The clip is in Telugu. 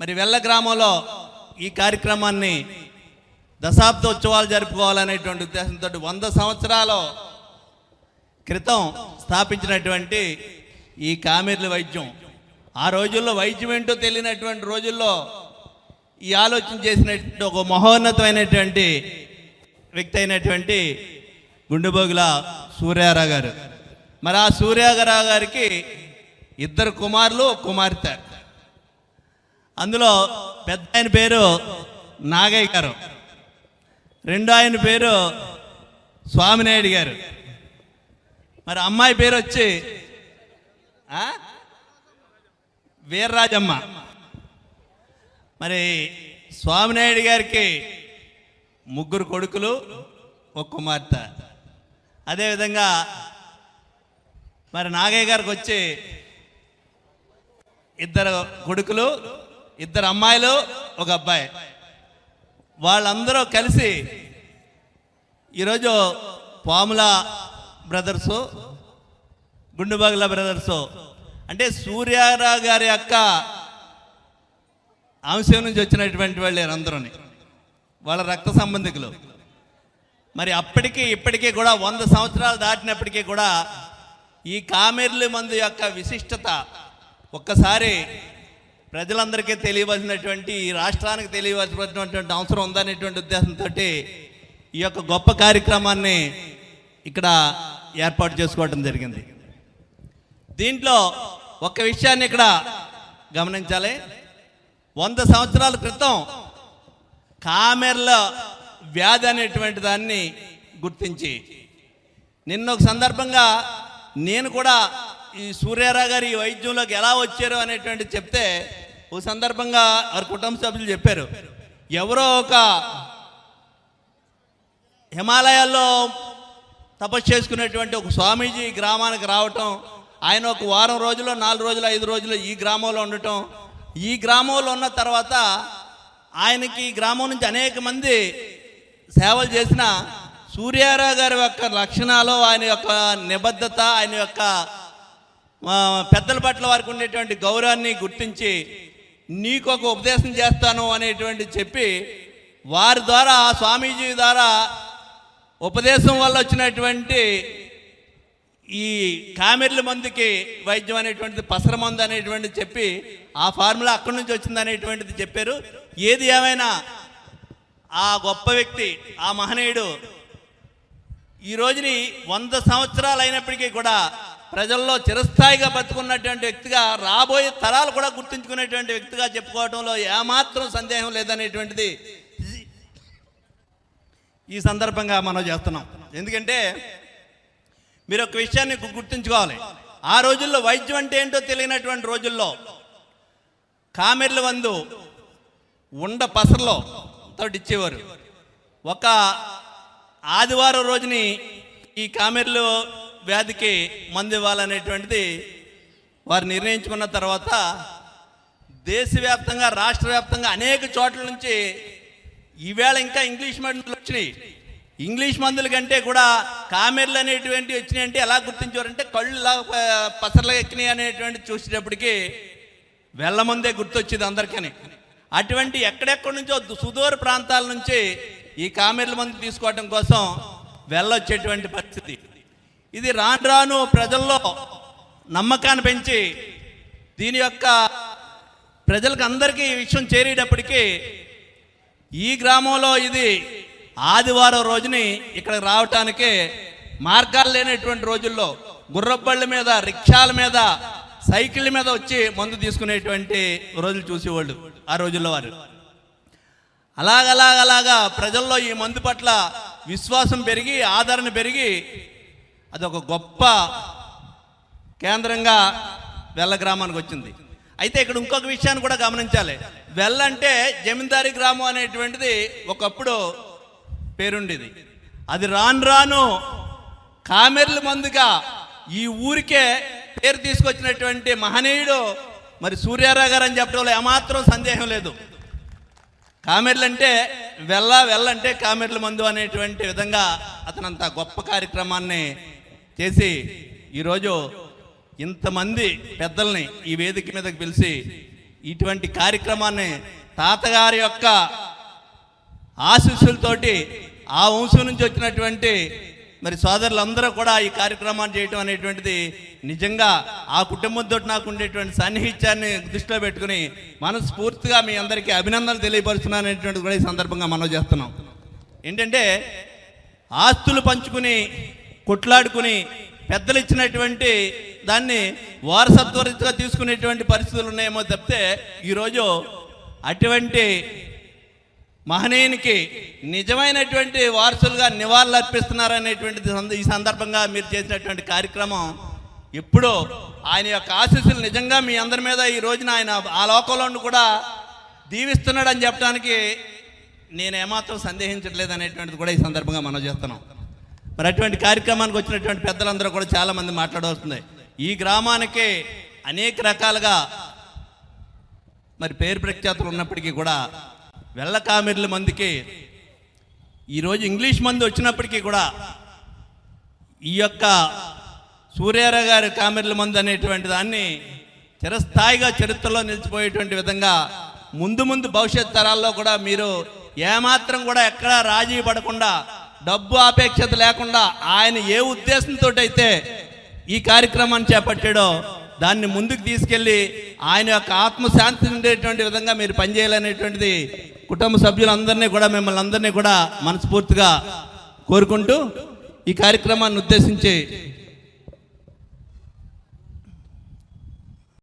మరి వెల్ల గ్రామంలో ఈ కార్యక్రమాన్ని దశాబ్దోత్సవాలు జరుపుకోవాలనేటువంటి ఉద్దేశంతో వంద సంవత్సరాల క్రితం స్థాపించినటువంటి ఈ కామెర్ల వైద్యం. ఆ రోజుల్లో వైద్యం ఏంటో తెలియనటువంటి రోజుల్లో ఈ ఆలోచన చేసినటువంటి ఒక మహోన్నతమైనటువంటి వ్యక్తి అయినటువంటి గుండెబోగుల సూర్యారావు గారు. మరి ఆ సూర్యారావు గారికి ఇద్దరు కుమారులు కుమార్తె. అందులో పెద్ద ఆయన పేరు నాగయ్య గారు. రెండో ఆయన పేరు స్వామినాయుడు గారు. మరి అమ్మాయి పేరు వచ్చి వీర్రాజమ్మ. మరి స్వామినాయుడు గారికి ముగ్గురు కొడుకులు ఒక కుమార్తె. అదేవిధంగా మరి నాగయ్య గారికి వచ్చి ఇద్దరు కొడుకులు ఇద్దరు అమ్మాయిలు ఒక అబ్బాయి. వాళ్ళందరూ కలిసి ఈరోజు పాముల బ్రదర్సు గుండుబాగుల బ్రదర్సు. అంటే సూర్యారావు గారి యొక్క అంశం నుంచి వచ్చినటువంటి వాళ్ళే అందరూని. వాళ్ళ రక్త సంబంధికులు. మరి అప్పటికి ఇప్పటికీ కూడా వంద సంవత్సరాలు దాటినప్పటికీ కూడా ఈ కామెర్లి మందు యొక్క విశిష్టత ఒక్కసారి ప్రజలందరికీ తెలియవలసినటువంటి ఈ రాష్ట్రానికి తెలియవలసినటువంటి అవసరం ఉందనేటువంటి ఉద్దేశంతో ఈ యొక్క గొప్ప కార్యక్రమాన్ని ఇక్కడ ఏర్పాటు చేసుకోవడం జరిగింది. దీంట్లో ఒక విషయాన్ని ఇక్కడ గమనించాలి. వంద సంవత్సరాల క్రితం కామెర్ల వ్యాధి అనేటువంటి దాన్ని గుర్తించి నిన్న ఒక సందర్భంగా నేను కూడా ఈ సూర్యారావు గారు ఈ వైద్యంలోకి ఎలా వచ్చారు అనేటువంటి చెప్తే ఓ సందర్భంగా వారి కుటుంబ సభ్యులు చెప్పారు. ఎవరో ఒక హిమాలయాల్లో తపస్సు చేసుకునేటువంటి ఒక స్వామీజీ గ్రామానికి రావటం ఆయన ఒక వారం రోజులు నాలుగు రోజులు ఐదు రోజులు ఈ గ్రామంలో ఉండటం. ఈ గ్రామంలో ఉన్న తర్వాత ఆయనకి ఈ గ్రామం నుంచి అనేక మంది సేవలు చేసిన సూర్యారావు గారి యొక్క లక్షణాలు ఆయన యొక్క నిబద్ధత ఆయన యొక్క పెద్దల పట్ల వారికి ఉండేటువంటి గౌరవాన్ని గుర్తించి నీకు ఒక ఉపదేశం చేస్తాను అనేటువంటి చెప్పి వారి ద్వారా స్వామీజీ ద్వారా ఉపదేశం వల్ల వచ్చినటువంటి ఈ కామెర్ల మందుకి వైద్యం అనేటువంటిది పసర మందు అనేటువంటిది చెప్పి ఆ ఫార్ములా అక్కడి నుంచి వచ్చింది అనేటువంటిది చెప్పారు. ఏది ఏమైనా ఆ గొప్ప వ్యక్తి ఆ మహనీయుడు ఈ రోజుని వంద సంవత్సరాలు అయినప్పటికీ కూడా ప్రజల్లో చిరస్థాయిగా బతుకున్నటువంటి వ్యక్తిగా రాబోయే తరాలు కూడా గుర్తుంచుకునేటువంటి వ్యక్తిగా చెప్పుకోవడంలో ఏమాత్రం సందేహం లేదనేటువంటిది ఈ సందర్భంగా మనం చేస్తున్నాం. ఎందుకంటే మీరు ఒక విషయాన్ని గుర్తుంచుకోవాలి. ఆ రోజుల్లో వైద్యం అంటే ఏంటో తెలియనటువంటి రోజుల్లో కామెర్ల వందు ఉండ పసరలో తోటి ఇచ్చేవారు. ఒక ఆదివారం రోజుని ఈ కామెర్లు వ్యాధికి మందు ఇవ్వాలనేటువంటిది వారు నిర్ణయించుకున్న తర్వాత దేశవ్యాప్తంగా రాష్ట్ర వ్యాప్తంగా అనేక చోట్ల నుంచి ఈవేళ ఇంకా ఇంగ్లీష్ మందులు వచ్చినాయి. ఇంగ్లీష్ మందుల కంటే కూడా కామెర్లు అనేటువంటి వచ్చినాయి అంటే ఎలా గుర్తించారంటే కళ్ళు ఇలా పసర్లు ఎక్కినాయి అనేటువంటి చూసేటప్పటికి వెళ్ళ ముందే గుర్తొచ్చేది అందరికీ అటువంటి ఎక్కడెక్కడి నుంచో దు- సుదూర ప్రాంతాల నుంచి ఈ కామెర్ల మందు తీసుకోవడం కోసం వెళ్ళొచ్చేటువంటి పరిస్థితి. ఇది రాను రాను ప్రజల్లో నమ్మకాన్ని పెంచి దీని యొక్క ప్రజలకు అందరికీ ఈ విషయం చేరేటప్పటికీ ఈ గ్రామంలో ఇది ఆదివారం రోజుని ఇక్కడ రావటానికి మార్గాలు లేనటువంటి రోజుల్లో గుర్రబళ్ళ మీద రిక్షాల మీద సైకిళ్ళ మీద వచ్చి మందు తీసుకునేటువంటి రోజులు చూసేవాళ్ళు ఆ రోజుల్లో వారు. అలాగలాగలాగా ప్రజల్లో ఈ మందు పట్ల విశ్వాసం పెరిగి ఆదరణ పెరిగి అదొక గొప్ప కేంద్రంగా వెల్ల గ్రామానికి వచ్చింది. అయితే ఇక్కడ ఇంకొక విషయాన్ని కూడా గమనించాలి. వెల్ల అంటే జమీందారీ గ్రామం అనేటువంటిది ఒకప్పుడు పేరుండేది. అది రాను రాను కామెర్ల మందుగా ఈ ఊరికే పేరు తీసుకొచ్చినటువంటి మహనీయుడు మరి సూర్యారావు గారు అని చెప్పడంలో ఏమాత్రం సందేహం లేదు. కామెర్లు అంటే వెళ్ళ వెళ్ళంటే కామెర్ల మందు అనేటువంటి విధంగా అతనంత గొప్ప కార్యక్రమాన్ని చేసి ఈరోజు ఇంతమంది పెద్దల్ని ఈ వేదిక మీదకి పిలిచి ఇటువంటి కార్యక్రమాన్ని తాతగారి యొక్క ఆశీస్సులతోటి ఆ వంశం నుంచి వచ్చినటువంటి మరి సోదరులందరూ కూడా ఈ కార్యక్రమాన్ని చేయటం అనేటువంటిది నిజంగా ఆ కుటుంబంతో నాకు ఉండేటువంటి సన్నిహిత్యాన్ని దృష్టిలో పెట్టుకుని మనస్ఫూర్తిగా మీ అందరికీ అభినందనలు తెలియపరుస్తున్నాను అనేటువంటి కూడా ఈ సందర్భంగా మనం చేస్తున్నాం. ఏంటంటే ఆస్తులు పంచుకుని కొట్లాడుకుని పెద్దలు ఇచ్చినటువంటి దాన్ని వారసత్వరీతిగా తీసుకునేటువంటి పరిస్థితులు ఉన్నాయేమో తప్పితే ఈరోజు అటువంటి మహనీయునికి నిజమైనటువంటి వారసులుగా నివాళులు అర్పిస్తున్నారనేటువంటిది సంద- ఈ సందర్భంగా మీరు చేసినటువంటి కార్యక్రమం ఎప్పుడో ఆయన యొక్క ఆశీస్సులు నిజంగా మీ అందరి మీద ఈ రోజున ఆయన ఆ లోకంలో కూడా దీవిస్తున్నాడని చెప్పడానికి నేను ఏమాత్రం సందేహించట్లేదు అనేటువంటిది కూడా ఈ సందర్భంగా మనం చేస్తున్నాం. మరి అటువంటి కార్యక్రమానికి వచ్చినటువంటి పెద్దలందరూ కూడా చాలామంది మాట్లాడవస్తుంది ఈ గ్రామానికి అనేక రకాలుగా మరి పేరు ప్రఖ్యాతులు ఉన్నప్పటికీ కూడా వెళ్ళకామెర్ల మందికి ఈరోజు ఇంగ్లీష్ మంది వచ్చినప్పటికీ కూడా ఈ యొక్క సూర్యారావు గారి కామెర్ల మందు అనేటువంటి దాన్ని చిరస్థాయిగా చరిత్రలో నిలిచిపోయేటువంటి విధంగా ముందు ముందు భవిష్యత్ తరాల్లో కూడా మీరు ఏమాత్రం కూడా ఎక్కడా రాజీ పడకుండా డబ్బు ఆపేక్షత లేకుండా ఆయన ఏ ఉద్దేశంతో అయితే ఈ కార్యక్రమాన్ని చేపట్టాడో దాన్ని ముందుకు తీసుకెళ్ళి ఆయన యొక్క ఆత్మశాంతి ఉండేటువంటి విధంగా మీరు పనిచేయాలనేటువంటిది కుటుంబ సభ్యులందరినీ కూడా మిమ్మల్ని అందరినీ కూడా మనస్ఫూర్తిగా కోరుకుంటూ ఈ కార్యక్రమాన్ని ఉద్దేశించి